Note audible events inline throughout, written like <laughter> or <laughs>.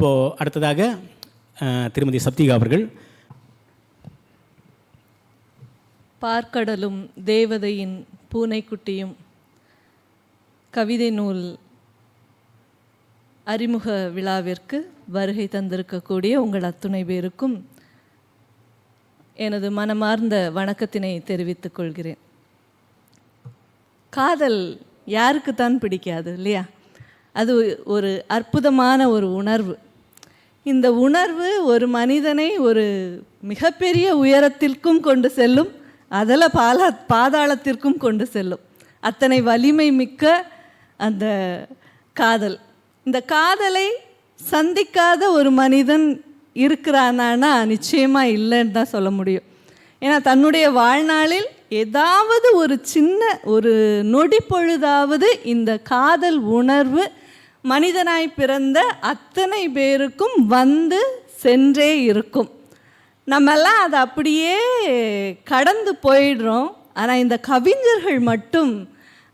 இப்போது அடுத்ததாக திருமதி சப்திகா அவர்கள். பார்க்கடலும் தேவதையின் பூனைக்குட்டியும் கவிதை நூல் அறிமுக விழாவிற்கு வருகை தந்திருக்கக்கூடிய உங்கள் அத்துணை பேருக்கும் எனது மனமார்ந்த வணக்கத்தினை தெரிவித்துக் கொள்கிறேன். காதல் யாருக்குத்தான் பிடிக்காது இல்லையா? அது ஒரு அற்புதமான ஒரு உணர்வு. இந்த உணர்வு ஒரு மனிதனை ஒரு மிகப்பெரிய உயரத்திற்கும் கொண்டு செல்லும் அதில் பாலா பாதாளத்திற்கும் கொண்டு செல்லும். அத்தனை வலிமை மிக்க அந்த காதல். இந்த காதலை சந்திக்காத ஒரு மனிதன் இருக்கிறானானா? நிச்சயமாக இல்லைன்னு தான் சொல்ல முடியும். ஏன்னா தன்னுடைய வாழ்நாளில் ஏதாவது ஒரு சின்ன ஒரு நொடி பொழுதாவது இந்த காதல் உணர்வு மனிதனாய் பிறந்த அத்தனை பேருக்கும் வந்து சென்றே இருக்கும். நம்மெல்லாம் அதை அப்படியே கடந்து போயிடுறோம். ஆனால் இந்த கவிஞர்கள் மட்டும்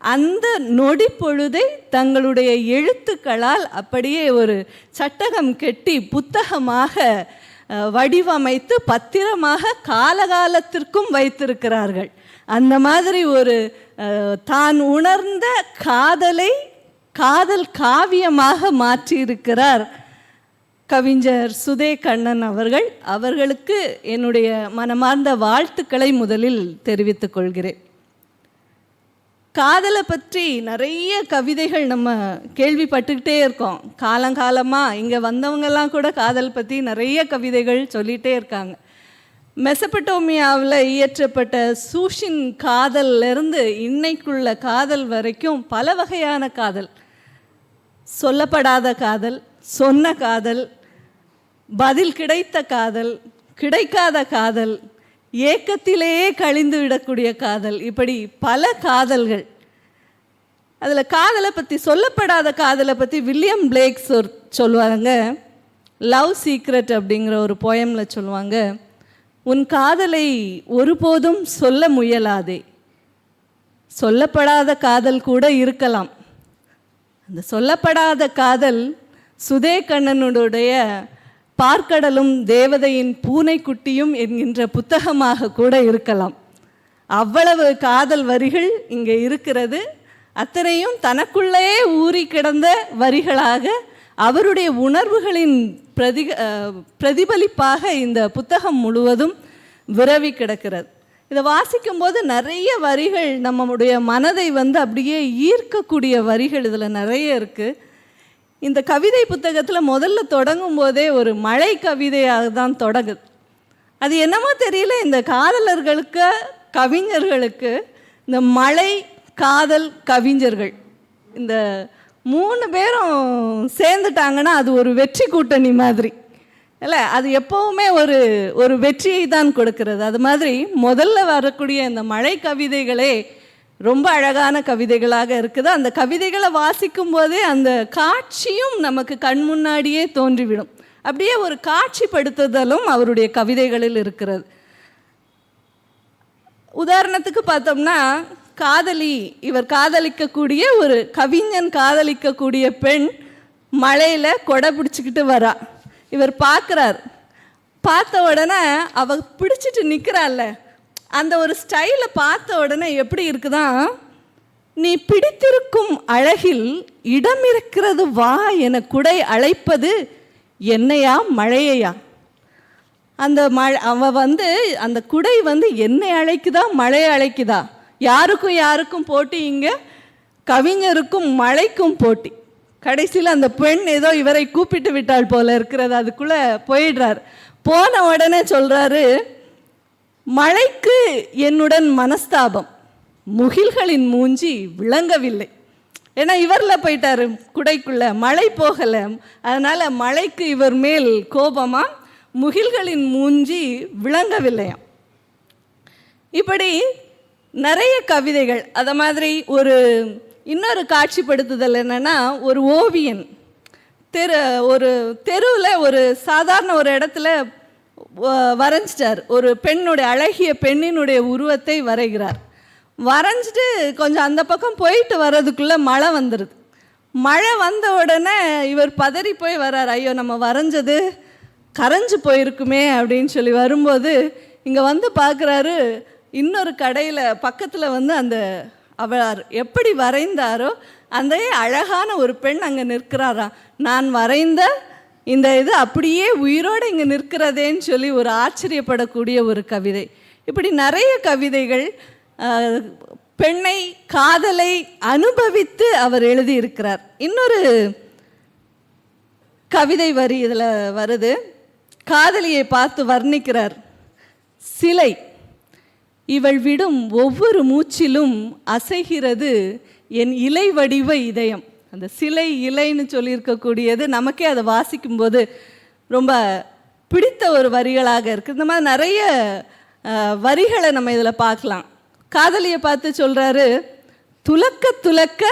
அந்த நொடி பொழுதை தங்களுடைய எழுத்துக்களால் அப்படியே ஒரு சட்டகம் கெட்டி புத்தகமாக வடிவமைத்து பத்திரமாக காலகாலத்திற்கும் வைத்திருக்கிறார்கள். அந்த மாதிரி ஒரு தான் உணர்ந்த காதலை காதல் காவியமாக மாற்றியிருக்கிறார் கவிஞர் சுதே கண்ணன் அவர்கள். அவர்களுக்கு என்னுடைய மனமார்ந்த வாழ்த்துக்களை முதலில் தெரிவித்துக் கொள்கிறேன். காதலை பற்றி நிறைய கவிதைகள் நம்ம கேள்விப்பட்டுக்கிட்டே இருக்கோம். காலங்காலமாக இங்கே வந்தவங்கெல்லாம் கூட காதல் பற்றி நிறைய கவிதைகள் சொல்லிகிட்டே இருக்காங்க. மெசபட்டோமியாவில் இயற்றப்பட்ட சூஷின் காதல்லேருந்து இன்னைக்குள்ள காதல் வரைக்கும் பல வகையான காதல். சொல்லப்படாத காதல் சொன்ன காதல் பதில் கிடைத்த காதல் கிடைக்காத காதல் ஏக்கத்திலேயே கழிந்து விடக்கூடிய காதல் இப்படி பல காதல்கள். அதில் காதலை பற்றி சொல்லப்படாத காதலை பற்றி வில்லியம் பிளேக் சொல் சொல்லுவாங்க லவ் சீக்ரெட் அப்படிங்கிற ஒரு போயமில் சொல்லுவாங்க. உன் காதலை ஒருபோதும் சொல்ல முயலாதே. சொல்லப்படாத காதல் கூட இருக்கலாம். அந்த சொல்லப்படாத காதல் சுதே கண்ணனுடைய பார்க்கடலும் தேவதையின் பூனைக்குட்டியும் என்கின்ற புத்தகமாக கூட இருக்கலாம். அவ்வளவு காதல் வரிகள் இங்கே இருக்கிறது. அத்தனையும் தனக்குள்ளே ஊறி கிடந்த வரிகளாக அவருடைய உணர்வுகளின் பிரதி பிரதிபலிப்பாக இந்த புத்தகம் முழுவதும் விரவி கிடக்கிறது. இதை வாசிக்கும்போது நிறைய வரிகள் நம்முடைய மனதை வந்து அப்படியே ஈர்க்கக்கூடிய வரிகள் இதில் நிறைய இருக்குது இந்த கவிதை புத்தகத்தில் முதல்ல தொடங்கும் போதே ஒரு மழை கவிதையாக தான் தொடங்குது. அது என்னமோ தெரியல இந்த காதலர்களுக்கு கவிஞர்களுக்கு இந்த மழை காதல் கவிஞர்கள் இந்த மூணு பேரும் சேர்ந்துட்டாங்கன்னா அது ஒரு வெற்றி கூட்டணி மாதிரி. இல்லை அது எப்போவுமே ஒரு ஒரு வெற்றியை தான் கொடுக்கிறது. அது மாதிரி முதல்ல வரக்கூடிய இந்த மழை கவிதைகளே ரொம்ப அழகான கவிதைகளாக இருக்குது. அந்த கவிதைகளை வாசிக்கும் போதே அந்த காட்சியும் நமக்கு கண் முன்னாடியே தோன்றிவிடும். அப்படியே ஒரு காட்சிப்படுத்துதலும் அவருடைய கவிதைகளில் இருக்கிறது. உதாரணத்துக்கு பார்த்தோம்னா காதலி இவர் காதலிக்கக்கூடிய ஒரு கவிஞன் காதலிக்கக்கூடிய பெண் மழையில் கொடை பிடிச்சிக்கிட்டு வரா. இவர் பார்க்குறார். பார்த்த உடனே அவ பிடிச்சிட்டு நிற்கிறாள்ல அந்த ஒரு ஸ்டைலை பார்த்த உடனே எப்படி இருக்குதான் நீ பிடித்திருக்கும் அழகில் இடம் இருக்கிறது வா என குடை அழைப்பது என்னையா மழையையா? அந்த மழை அவ வந்து அந்த குடை வந்து என்னை அழைக்குதா மழையை அழைக்குதா? யாருக்கும் யாருக்கும் போட்டி இங்கே? கவிஞருக்கும் மழைக்கும் போட்டி. கடைசியில் அந்த பெண் ஏதோ இவரை கூப்பிட்டு விட்டாள் போல இருக்கிறது. அதுக்குள்ளே போயிடுறார். போன உடனே சொல்கிறாரு மழைக்கு என்னுடன் மனஸ்தாபம். முகில்களின் மூஞ்சி விளங்கவில்லை. ஏன்னா இவரில் போயிட்டாரு குடைக்குள்ள. மழை போகலை. அதனால் மழைக்கு இவர் மேல் கோபமாக முகில்களின் மூஞ்சி விளங்கவில்லையாம். இப்படி நிறைய கவிதைகள் அதை மாதிரி ஒரு இன்னொரு காட்சிப்படுத்துதல் என்னன்னா ஒரு ஓவியன். தெரு ஒரு தெருவில் ஒரு சாதாரண ஒரு இடத்துல வ- வரைஞ்சிட்டார். ஒரு பெண்ணுடைய அழகிய பெண்ணினுடைய உருவத்தை வரைகிறார். வரைஞ்சிட்டு கொஞ்சம் அந்த பக்கம் போயிட்டு வர்றதுக்குள்ளே மழை வந்துடுது மழை வந்த உடனே இவர் பதறி போய் வர்றார். ஐயோ நம்ம வரைஞ்சது கரைஞ்சு போயிருக்குமே அப்படின்னு சொல்லி வரும்போது இங்கே வந்து பார்க்குறாரு இன்னொரு கடையில் பக்கத்தில் வந்து அந்த அவர் எப்படி வரைந்தாரோ அந்த அழகான ஒரு பெண் அங்கே நிற்கிறாராம். நான் வரைந்த இந்த இது அப்படியே உயிரோடு இங்கே நிற்கிறதேன்னு சொல்லி ஒரு ஆச்சரியப்படக்கூடிய ஒரு கவிதை. இப்படி நிறைய கவிதைகள் பெண்ணை காதலை அனுபவித்து அவர் எழுதியிருக்கிறார். இன்னொரு கவிதை வரி இதில் வருது. காதலியை பார்த்து வர்ணிக்கிறார். சிலை. இவள் விடும் ஒவ்வொரு மூச்சிலும் அசைகிறது என் இலை வடிவ இதயம். அந்த சிலை இலைன்னு சொல்லியிருக்கக்கூடியது நமக்கே அதை வாசிக்கும்போது ரொம்ப பிடித்த ஒரு வரிகளாக இருக்குது இந்த மாதிரி நிறைய வரிகளை நம்ம இதில் பார்க்கலாம். காதலியை பார்த்து சொல்கிறாரு துலக்க துலக்க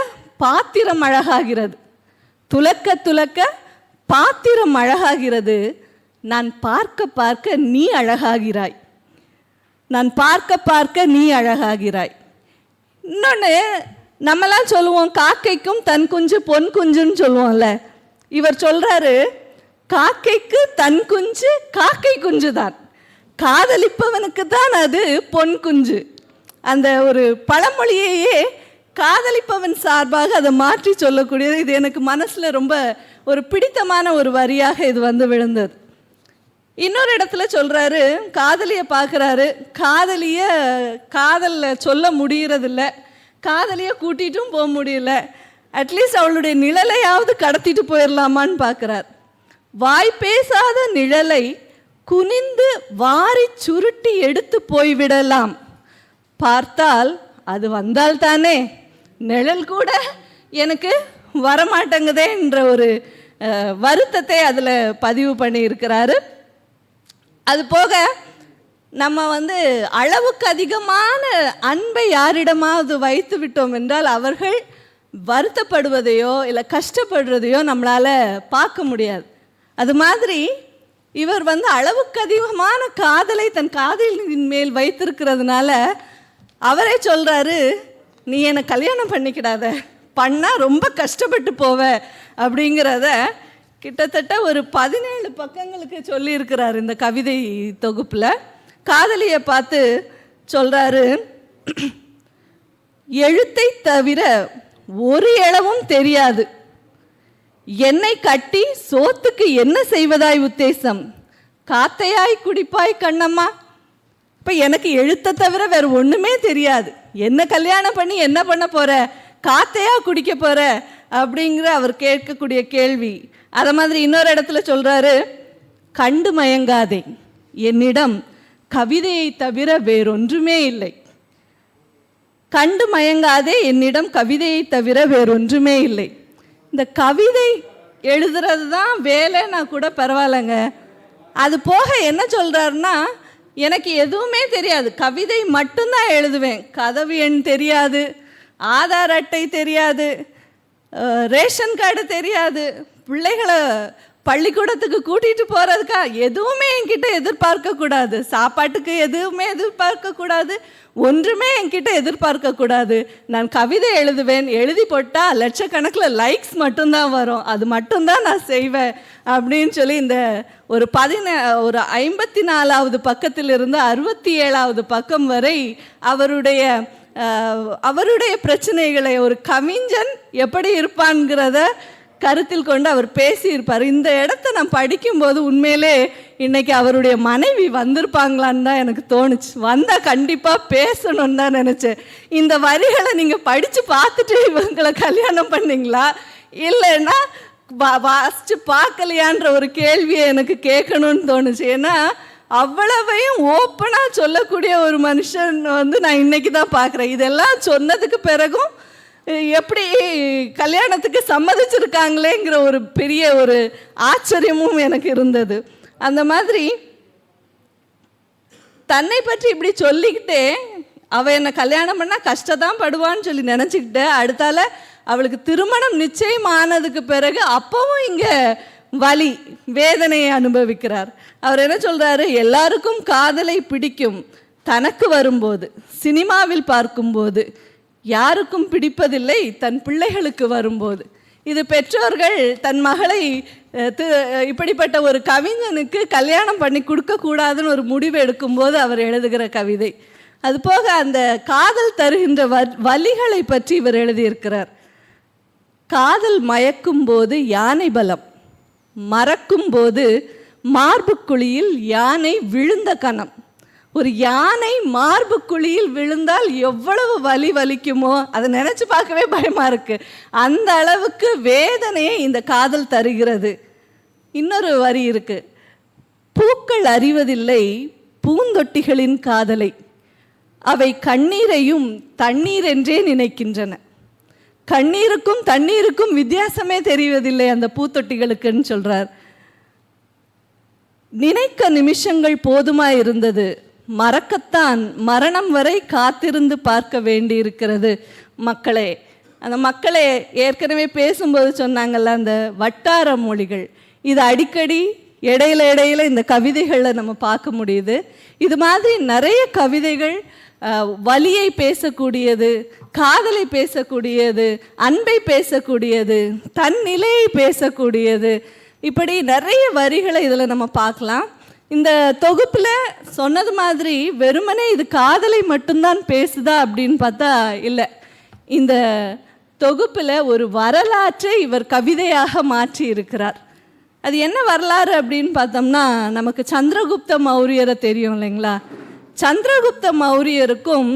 பாத்திரம் அழகாகிறது. துலக்க துலக்க பாத்திரம் அழகாகிறது. நான் பார்க்க பார்க்க நீ அழகாகிறாய். நான் பார்க்க பார்க்க நீ அழகாகிறாய். இன்னொன்று நம்மலாம் சொல்லுவோம் காக்கைக்கும் தன் குஞ்சு பொன் குஞ்சுன்னு சொல்லுவோம்ல. இவர் சொல்கிறாரு காக்கைக்கு தன் குஞ்சு காக்கை குஞ்சு தான் காதலிப்பவனுக்கு தான் அது பொன் குஞ்சு. அந்த ஒரு பழமொழியையே காதலிப்பவன் சார்பாக அதை மாற்றி சொல்லக்கூடியது. இது எனக்கு மனசில் ரொம்ப ஒரு பிடித்தமான ஒரு வரியாக இது வந்து விழுந்தது. இன்னொரு இடத்துல சொல்கிறாரு காதலியை பார்க்குறாரு. காதலியை காதலில் சொல்ல முடிகிறதில்ல காதலியை கூட்டிகிட்டும் போக முடியல. அட்லீஸ்ட் அவளுடைய நிழலையாவது கடத்திட்டு போயிடலாமான்னு பார்க்குறார். வாய் பேசாத நிழலை குனிந்து வாரி சுருட்டி எடுத்து போய்விடலாம். பார்த்தால் அது வந்தால் தானே. நிழல் கூட எனக்கு வரமாட்டேங்குதே என்ற ஒரு வருத்தத்தை அதில் பதிவு பண்ணியிருக்கிறாரு. அது போக நம்ம வந்து அளவுக்கு அதிகமான அன்பை யாரிடமாவது வைத்து விட்டோம் என்றால் அவர்கள் வருத்தப்படுவதையோ இல்லை கஷ்டப்படுறதையோ நம்மளால் பார்க்க முடியாது. அது மாதிரி இவர் வந்து அளவுக்கு அதிகமான காதலை தன் காதலின் மேல் வைத்திருக்கிறதுனால அவரே சொல்கிறாரு நீ என்னை கல்யாணம் பண்ணிக்கிடாத. பண்ணால் ரொம்ப கஷ்டப்பட்டு போவ. அப்படிங்கிறத கிட்டத்தட்ட ஒரு பதினேழு பக்கங்களுக்கு சொல்லியிருக்கிறார் இந்த கவிதை தொகுப்பில். காதலியை பார்த்து சொல்கிறாரு எழுத்தை தவிர ஒரு இளவும் தெரியாது. என்னை கட்டி சோத்துக்கு என்ன செய்வதாய் உத்தேசம்? காத்தையாய் குடிப்பாய் கண்ணம்மா. இப்போ எனக்கு எழுத்தை தவிர வேறு ஒன்றுமே தெரியாது. என்ன கல்யாணம் பண்ணி என்ன பண்ண போகிற காத்தையாக குடிக்க போகிற அப்படிங்கிற அவர் கேட்கக்கூடிய கேள்வி. அதை மாதிரி இன்னொரு இடத்துல சொல்கிறாரு கண்டு மயங்காதே என்னிடம் கவிதையை தவிர வேறொன்றுமே இல்லை. கண்டு மயங்காதே என்னிடம் கவிதையை தவிர வேறொன்றுமே இல்லை. இந்த கவிதை எழுதுறது தான் வேலைன்னா கூட பரவாயில்லைங்க. அது போக என்ன சொல்கிறாருன்னா எனக்கு எதுவுமே தெரியாது. கவிதை மட்டும்தான் எழுதுவேன். கதவு எண் தெரியாது. ஆதார் அட்டை தெரியாது. ரேஷன் கார்டு தெரியாது. பிள்ளைகளை பள்ளிக்கூடத்துக்கு கூட்டிகிட்டு போகிறதுக்கா எதுவுமே என்கிட்ட எதிர்பார்க்கக்கூடாது சாப்பாட்டுக்கு எதுவுமே எதிர்பார்க்கக்கூடாது ஒன்றுமே என்கிட்ட எதிர்பார்க்கக்கூடாது நான் கவிதை எழுதுவேன் எழுதி போட்டால் லட்சக்கணக்கில் லைக்ஸ் மட்டும்தான் வரும். அது மட்டும்தான் நான் செய்வேன் அப்படின்னு சொல்லி இந்த ஒரு பதின ஒரு ஐம்பத்தி நாலாவது பக்கத்திலிருந்து அறுபத்தி ஏழாவது பக்கம் வரை அவருடைய அவருடைய பிரச்சனைகளை ஒரு கவிஞன் எப்படி இருப்பான்ங்கிறத கருத்தில் கொண்டு அவர் பேசியிருப்பார். இந்த இடத்த நான் படிக்கும்போது உண்மையிலே இன்னைக்கு அவருடைய மனைவி வந்திருப்பாங்களான்னு தான் எனக்கு தோணுச்சு. வந்தால் கண்டிப்பாக பேசணும்னு தான் நினச்சேன். இந்த வரிகளை நீங்கள் படித்து பார்த்துட்டு இவங்களை கல்யாணம் பண்ணீங்களா? இல்லைன்னா வா- வாசிச்சு பார்க்கலையான்ற ஒரு கேள்வியை எனக்கு கேட்கணும்னு தோணுச்சு. ஏன்னா அவ்வளவையும் ஓப்பனாக சொல்லக்கூடிய ஒரு மனுஷன் வந்து நான் இன்னைக்கு தான் பார்க்குறேன். இதெல்லாம் சொன்னதுக்கு பிறகும் எப்படி கல்யாணத்துக்கு சம்மதிச்சிருக்காங்களேங்கிற ஒரு பெரிய ஒரு ஆச்சரியமும் எனக்கு இருந்தது. அந்த மாதிரி தன்னை பற்றி இப்படி சொல்லிக்கிட்டே அவள் என்னை கல்யாணம் பண்ணால் கஷ்டத்தான் படுவான்னு சொல்லி நினச்சிக்கிட்டேன் அடுத்தால அவளுக்கு திருமணம் நிச்சயம் ஆனதுக்கு பிறகு அப்பவும் இங்கே வலி வேதனையை அனுபவிக்கிறார். அவர் என்ன சொல்கிறாரு எல்லாருக்கும் காதலை பிடிக்கும். தனக்கு வரும்போது சினிமாவில் பார்க்கும்போது யாருக்கும் பிடிப்பதில்லை தன் பிள்ளைகளுக்கு வரும்போது. இது பெற்றோர்கள் தன் மகளை இப்படிப்பட்ட ஒரு கவிஞனுக்கு கல்யாணம் பண்ணி கொடுக்கக்கூடாதுன்னு ஒரு முடிவு எடுக்கும்போது அவர் எழுதுகிற கவிதை. அதுபோக அந்த காதல் தருகின்ற வ- வலிகளை பற்றி இவர் எழுதியிருக்கிறார். காதல் மயக்கும் போது யானை பலம் மறக்கும் போது மார்புக்குழியில் யானை விழுந்த கணம். ஒரு யானை மார்பு குழியில் விழுந்தால் எவ்வளவு வலி வலிக்குமோ அதை நினைச்சு பார்க்கவே பயமா இருக்கு. அந்த அளவுக்கு வேதனையை இந்த காதல் தருகிறது. இன்னொரு வரி இருக்கு. பூக்கள் அறிவதில்லை பூந்தொட்டிகளின் காதலை. அவை கண்ணீரையும் தண்ணீர் என்றே நினைக்கின்றன. கண்ணீருக்கும் தண்ணீருக்கும் வித்தியாசமே தெரிவதில்லை அந்த பூத்தொட்டிகளுக்குன்னு சொல்றார். நினைக்க நிமிஷங்கள் போதுமா இருந்தது. மறக்கத்தான் மரணம் வரை காத்திருந்து பார்க்க வேண்டியிருக்கிறது. மக்களே அந்த மக்களே ஏற்கனவே பேசும்போது சொன்னாங்கல்ல அந்த வட்டார மொழிகள். இது அடிக்கடி இடையில இடையில இந்த கவிதைகளில் நம்ம பார்க்க முடியுது. இது மாதிரி நிறைய கவிதைகள் வலியை பேசக்கூடியது காதலை பேசக்கூடியது அன்பை பேசக்கூடியது தன் நிலையை பேசக்கூடியது. இப்படி நிறைய வரிகளை இதில் நம்ம பார்க்கலாம். இந்த தொகுப்பில் சொன்னது மாதிரி வெறுமனே இது காதலை மட்டும்தான் பேசுதா அப்படின்னு பார்த்தா இல்லை. இந்த தொகுப்பில் ஒரு வரலாற்றை இவர் கவிதையாக மாற்றி இருக்கிறார். அது என்ன வரலாறு அப்படின்னு பார்த்தோம்னா நமக்கு சந்திரகுப்த மௌரியரை தெரியும் இல்லைங்களா? சந்திரகுப்த மௌரியருக்கும்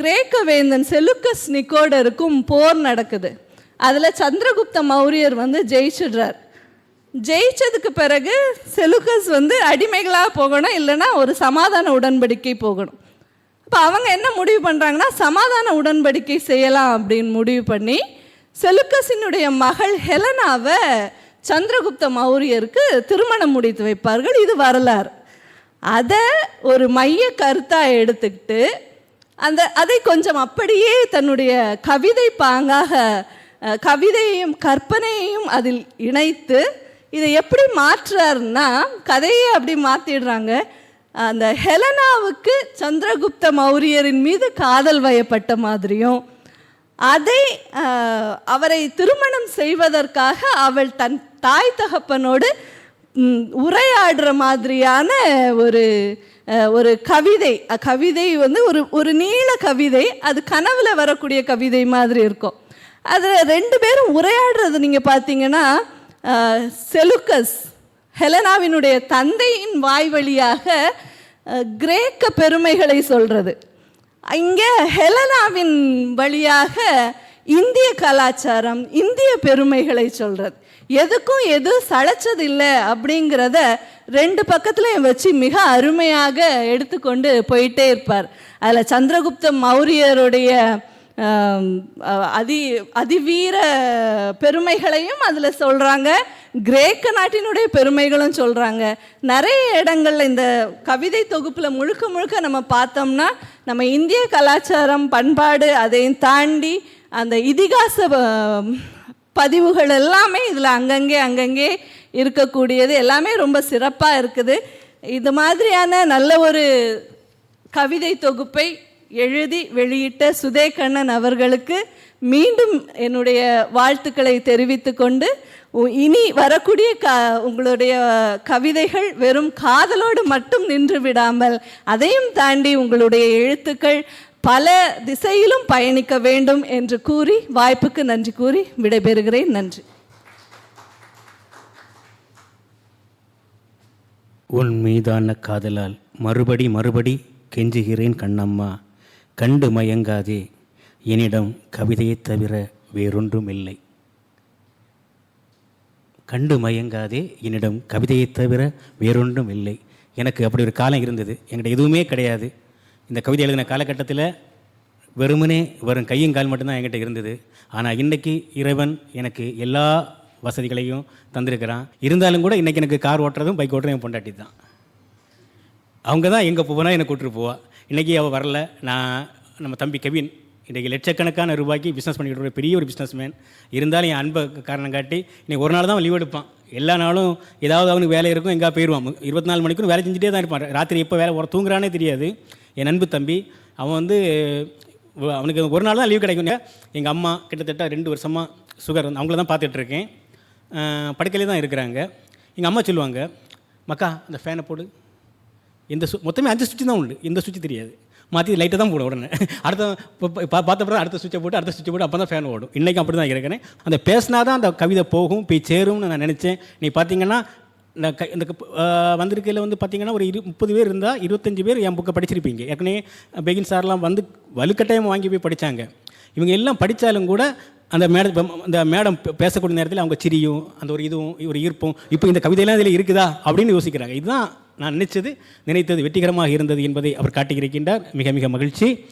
கிரேக்க வேந்தன் செலுக்கஸ் நிக்கோடருக்கும் போர் நடக்குது. அதில் சந்திரகுப்த மௌரியர் வந்து ஜெயிச்சிடுறார். ஜெயிச்சதுக்கு பிறகு செலுக்கஸ் வந்து அடிமைகளாக போகணும் இல்லைன்னா ஒரு சமாதான உடன்படிக்கை போகணும். இப்போ அவங்க என்ன முடிவு பண்ணுறாங்கன்னா சமாதான உடன்படிக்கை செய்யலாம் அப்படின்னு முடிவு பண்ணி செலுக்கஸினுடைய மகள் ஹெலனாவை சந்திரகுப்த மௌரியருக்கு திருமணம் முடித்து வைப்பார்கள். இது வரலாறு. அதை ஒரு மைய கருத்தாக எடுத்துக்கிட்டு அந்த அதை கொஞ்சம் அப்படியே தன்னுடைய கவிதை பாங்காக கவிதையையும் கற்பனையையும் அதில் இணைத்து இதை எப்படி மாற்றுறாருன்னா கதையை அப்படி மாற்றிடுறாங்க அந்த ஹெலனாவுக்கு சந்திரகுப்த மௌரியரின் மீது காதல் வயப்பட்ட மாதிரியும் அதை அவரை திருமணம் செய்வதற்காக அவள் தன் தாய் தகப்பனோடு உரையாடுற மாதிரியான ஒரு ஒரு கவிதை. கவிதை வந்து ஒரு ஒரு நீள கவிதை. அது கனவில் வரக்கூடிய கவிதை மாதிரி இருக்கும். அதில் ரெண்டு பேரும் உரையாடுறது நீங்கள் பார்த்தீங்கன்னா செலுக்கஸ் ஹெலனாவினுடைய தந்தையின் வாய் வழியாக கிரேக்க பெருமைகளை சொல்கிறது இங்கே ஹெலனாவின் வழியாக இந்திய கலாச்சாரம் இந்திய பெருமைகளை சொல்கிறது எதுக்கும் எது சளைச்சதில்லை அப்படிங்கிறத ரெண்டு பக்கத்துலையும் வச்சு மிக அருமையாக எடுத்துக்கொண்டு போயிட்டே இருப்பார். அதில் சந்திரகுப்த மௌரியருடைய அதி அதிவீர பெருமைகளையும் அதில் சொல்கிறாங்க கிரேக்க நாட்டினுடைய பெருமைகளும் சொல்கிறாங்க நிறைய இடங்கள்ல இந்த கவிதை தொகுப்பில் முழுக்க முழுக்க நம்ம பார்த்தோம்னா நம்ம இந்திய கலாச்சாரம் பண்பாடு அதையும் தாண்டி அந்த இதிகாச பதிவுகள் எல்லாமே இதில் அங்கங்கே அங்கங்கே இருக்கக்கூடியது. எல்லாமே ரொம்ப சிறப்பாக இருக்குது. இது மாதிரியான நல்ல ஒரு கவிதை தொகுப்பை எழுதி வெளியிட்ட சுதே கண்ணன் அவர்களுக்கு மீண்டும் என்னுடைய வாழ்த்துக்களை தெரிவித்து கொண்டு உ- இனி வரக்கூடிய க உங்களுடைய கவிதைகள் வெறும் காதலோடு மட்டும் நின்று விடாமல் அதையும் தாண்டி உங்களுடைய எழுத்துக்கள் பல திசையிலும் பயணிக்க வேண்டும் என்று கூறி வாய்ப்புக்கு நன்றி கூறி விடைபெறுகிறேன். நன்றி. உன் மீதான காதலால் மறுபடி மறுபடி கெஞ்சுகிறேன் கண்ணம்மா. கண்டு மயங்காதே. என்னிடம் கவிதையைத் தவிர வேறொன்றும் இல்லை கண்டு மயங்காதே என்னிடம் கவிதையைத் தவிர வேறொன்றும் இல்லை எனக்கு அப்படி ஒரு காலம் இருந்தது. என்கிட்ட எதுவுமே கிடையாது. இந்த கவிதை எழுதின காலகட்டத்தில் வெறுமனே வெறும் கையும் கால் மட்டும்தான் என்கிட்ட இருந்தது. ஆனால் இன்னைக்கு இறைவன் எனக்கு எல்லா வசதிகளையும் தந்திருக்கிறான். இருந்தாலும் கூட இன்றைக்கி எனக்கு கார் ஓட்டுறதும் பைக் ஓட்டுறதும் என் பொண்டாட்டி தான் அவங்க தான் எங்கே போனால் என்னை கூட்டிட்டு போவா. இன்றைக்கி அவள் வரல. நான் நம்ம தம்பி கவின் இன்றைக்கி லட்சக்கணக்கான ரூபாய்க்கு பிஸ்னஸ் பண்ணிக்கிட்டு இருக்கிற பெரிய ஒரு பிஸ்னஸ் மேன் இருந்தாலும் என் அன்பை காரணம் காட்டி இன்றைக்கி ஒரு நாள் தான் லீவ் எடுப்பான். எல்லா நாளும் ஏதாவது அவனுக்கு வேலை இருக்கும் எங்கே போயிடுவான். இருபத்தி நாலு மணிக்கும் வேலை செஞ்சுட்டே தான் இருப்பான். ராத்திரி எப்போ வேலை ஒரு தூங்குறானே தெரியாது. என் அன்பு தம்பி அவன் வந்து அவனுக்கு ஒரு நாள் தான் லீவ் கிடைக்குங்க எங்கள் அம்மா கிட்டத்தட்ட ரெண்டு வருஷமாக சுகர் வந்து அவங்கள தான் பார்த்துட்ருக்கேன் படுக்கையிலே தான் இருக்கிறாங்க. எங்கள் அம்மா சொல்லுவாங்க மக்கா அந்த ஃபேனை போடு. இந்த சு மொத்தமே அஞ்சு சுவிட்சு தான் உண்டு. இந்த சுவிட்ச் தெரியாது. மாற்றி லைட்டை தான் போடும் உடனே. <laughs> அடுத்த பா- பார்த்த அடுத்த சுவிட்சை போட்டு அடுத்த சுவிட்சை போட்டு அப்போ தான் ஃபேன் ஓடும். இன்றைக்கும் அப்படி தான் இருக்கிறேன் அந்த பேசினா தான் அந்த கவிதை போகும் போய் சேரும்னு நான் நினச்சேன். நீ பார்த்தீங்கன்னா இந்த க இந்த வந்திருக்கையில் வந்து பார்த்தீங்கன்னா ஒரு இரு முப்பது பேர் இருந்தால் இருபத்தஞ்சி பேர் என் புக்கை படிச்சிருப்பீங்க. ஏற்கனவே பெகின் சார்லாம் வந்து வலுக்கட்டாயம் வாங்கி போய் படித்தாங்க இவங்க எல்லாம் படித்தாலும் கூட அந்த மேடம் அந்த மேடம் பே- பேசக்கூடிய நேரத்தில் அவங்க சிரியும் அந்த ஒரு இதுவும் ஒரு ஈர்ப்பும் இப்போ இந்த கவிதையெல்லாம் இதில் இருக்குதா? அப்படின்னு யோசிக்கிறாங்க. இதுதான் நான் நினைச்சது நினைத்தது வெற்றிகரமாக இருந்தது என்பதை அவர் காட்டியிருக்கின்றார். மிக மிக மகிழ்ச்சி.